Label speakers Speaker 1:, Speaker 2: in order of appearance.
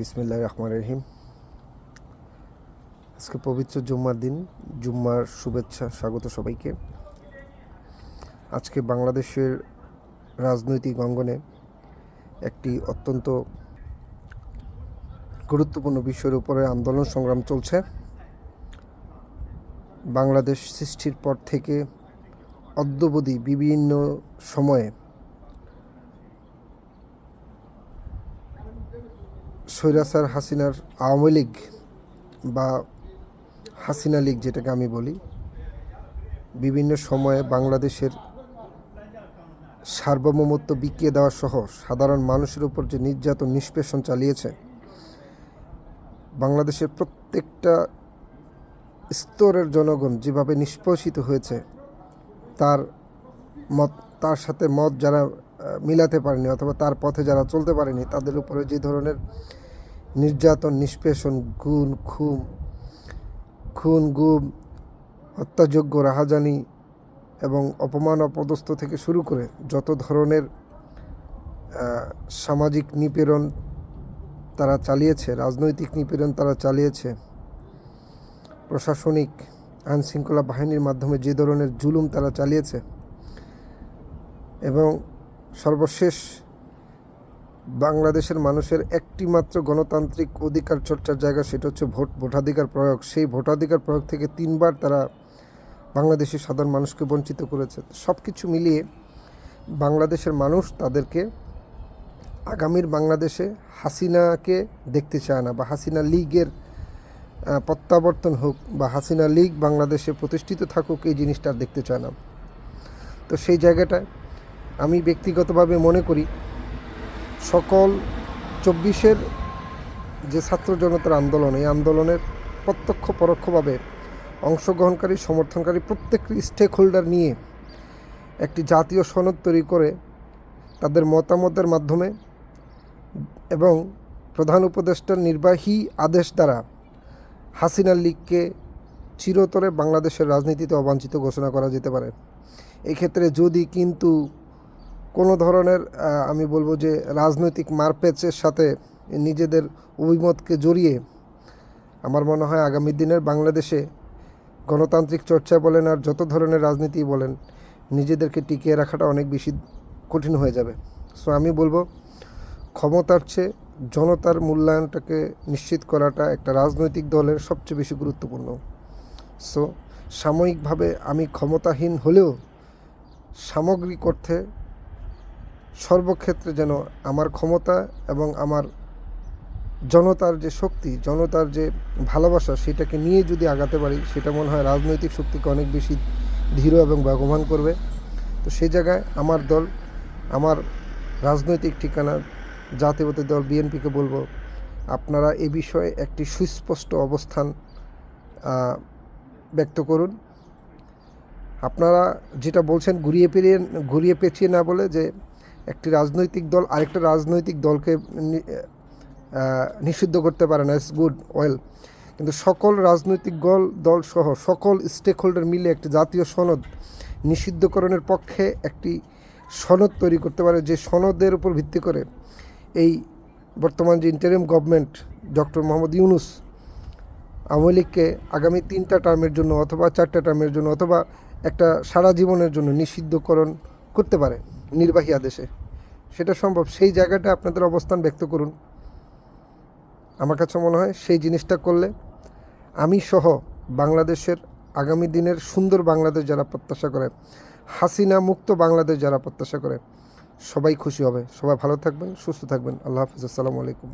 Speaker 1: বিসমিল্লাহ রহমান রহিম। আজকে পবিত্র জুম্মার দিন, জুম্মার শুভেচ্ছা, স্বাগত সবাইকে। আজকে বাংলাদেশের রাজনৈতিক অঙ্গনে একটি অত্যন্ত গুরুত্বপূর্ণ বিষয়ের উপরে আন্দোলন সংগ্রাম চলছে। বাংলাদেশ সৃষ্টির পর থেকে অদ্যবধি বিভিন্ন সময়ে স্বৈরাচার হাসিনার আওয়ামী লীগ বা হাসিনা লীগ যেটাকে আমি বলি, বিভিন্ন সময়ে বাংলাদেশের সার্বভৌমত্ব বিকিয়ে দেওয়া সহ সাধারণ মানুষের উপর যে নির্যাতন, নিষ্পেষণ চালিয়েছে, বাংলাদেশের প্রত্যেকটা স্তরের জনগণ যেভাবে নিষ্পেষিত হয়েছে, তার মত, তার সাথে মত যারা মিলাতে পারেনি অথবা তার পথে যারা চলতে পারেনি, তাদের উপরে যে ধরনের নির্যাতন, নিষ্পেষণ, গুণ, খুম, খুন, গুম, হত্যাযোগ্য, রাহাজানি এবং অপমান অপদস্থ থেকে শুরু করে যত ধরনের সামাজিক নিপীড়ন তারা চালিয়েছে, রাজনৈতিক নিপীড়ন তারা চালিয়েছে, প্রশাসনিক আইনশৃঙ্খলা বাহিনীর মাধ্যমে যে ধরনের জুলুম তারা চালিয়েছে এবং সর্বশেষ বাংলাদেশের মানুষের একটি মাত্র গণতান্ত্রিক অধিকার চর্চার জায়গা সেটা হচ্ছে ভোট, ভোটাধিকার প্রয়োগ। সেই ভোটাধিকার প্রয়োগ থেকে তিনবার তারা বাংলাদেশের সাধারণ মানুষকে বঞ্চিত করেছে। সব কিছু মিলিয়ে বাংলাদেশের মানুষ তাদেরকে আগামীর বাংলাদেশে হাসিনাকে দেখতে চায় না বা হাসিনা লীগের প্রত্যাবর্তন হোক বা হাসিনা লীগ বাংলাদেশে প্রতিষ্ঠিত থাকুক, এই জিনিসটা দেখতে চায় না। তো সেই জায়গাটায় আমি ব্যক্তিগতভাবে মনে করি সকল চব্বিশের যে ছাত্র জনতার আন্দোলন, এই আন্দোলনের প্রত্যক্ষ পরোক্ষভাবে অংশগ্রহণকারী, সমর্থনকারী প্রত্যেকটি স্টেক হোল্ডার নিয়ে একটি জাতীয় সনদ তৈরি করে তাদের মতামতের মাধ্যমে এবং প্রধান উপদেষ্টার নির্বাহী আদেশ দ্বারা হাসিনা লীগকে চিরতরে বাংলাদেশের রাজনীতিতে অবাঞ্ছিত ঘোষণা করা যেতে পারে। এক্ষেত্রে যদি কিন্তু কোনো ধরনের আমি বলব যে রাজনৈতিক মারপ্যাচের সাথে নিজেদের অভিমতকে জড়িয়ে আমার মনে হয় আগামী দিনের বাংলাদেশে গণতান্ত্রিক চর্চা বলেন আর যত ধরনের রাজনীতি বলেন, নিজেদেরকে টিকিয়ে রাখাটা অনেক বেশি কঠিন হয়ে যাবে। সো আমি বলব ক্ষমতার চেয়ে জনতার মূল্যায়নটাকে নিশ্চিত করাটা একটা রাজনৈতিক দলের সবচেয়ে বেশি গুরুত্বপূর্ণ। সো সাময়িকভাবে আমি ক্ষমতাহীন হলেও সামগ্রিক অর্থে সর্বক্ষেত্রে যেন আমার ক্ষমতা এবং আমার জনতার যে শক্তি, জনতার যে ভালোবাসা, সেটাকে নিয়ে যদি আগাতে পারি, সেটা মনে হয় রাজনৈতিক শক্তিকে অনেক বেশি ধীর এবং বেগবান করবে। তো সেই জায়গায় আমার দল, আমার রাজনৈতিক ঠিকানা জাতীয়তাবাদী দল, বিএনপিকে বলব, আপনারা এ বিষয়ে একটি সুস্পষ্ট অবস্থান ব্যক্ত করুন। আপনারা যেটা বলছেন, ঘুরিয়ে পেরিয়ে, ঘুরিয়ে পেঁচিয়ে না বলে যে একটি রাজনৈতিক দল আরেকটা রাজনৈতিক দলকে নিষিদ্ধ করতে পারে না ইটস গুড ওয়েল কিন্তু সকল রাজনৈতিক দল দল সহ সকল স্টেক হোল্ডার মিলে একটি জাতীয় সনদ নিষিদ্ধকরণের পক্ষে একটি সনদ তৈরি করতে পারে, যে সনদের উপর ভিত্তি করে এই বর্তমান যে interim government doctor Mohammad Yunus Awami লীগকে আগামী তিনটা টার্মের জন্য অথবা চারটা টার্মের জন্য অথবা একটা সারা জীবনের জন্য নিষিদ্ধকরণ করতে পারে নির্বাহী আদেশে। সেটা সম্ভব। সেই জায়গাটা আপনাদের অবস্থান ব্যক্ত করুন। আমার কাছে মনে হয় সেই জিনিসটা করলে আমি সহ বাংলাদেশের আগামী দিনের সুন্দর বাংলাদেশ যারা প্রত্যাশা করে, হাসিনা মুক্ত বাংলাদেশ যারা প্রত্যাশা করে, সবাই খুশি হবে। সবাই ভালো থাকবেন, সুস্থ থাকবেন। আল্লাহ হাফিজ। আসসালামু আলাইকুম।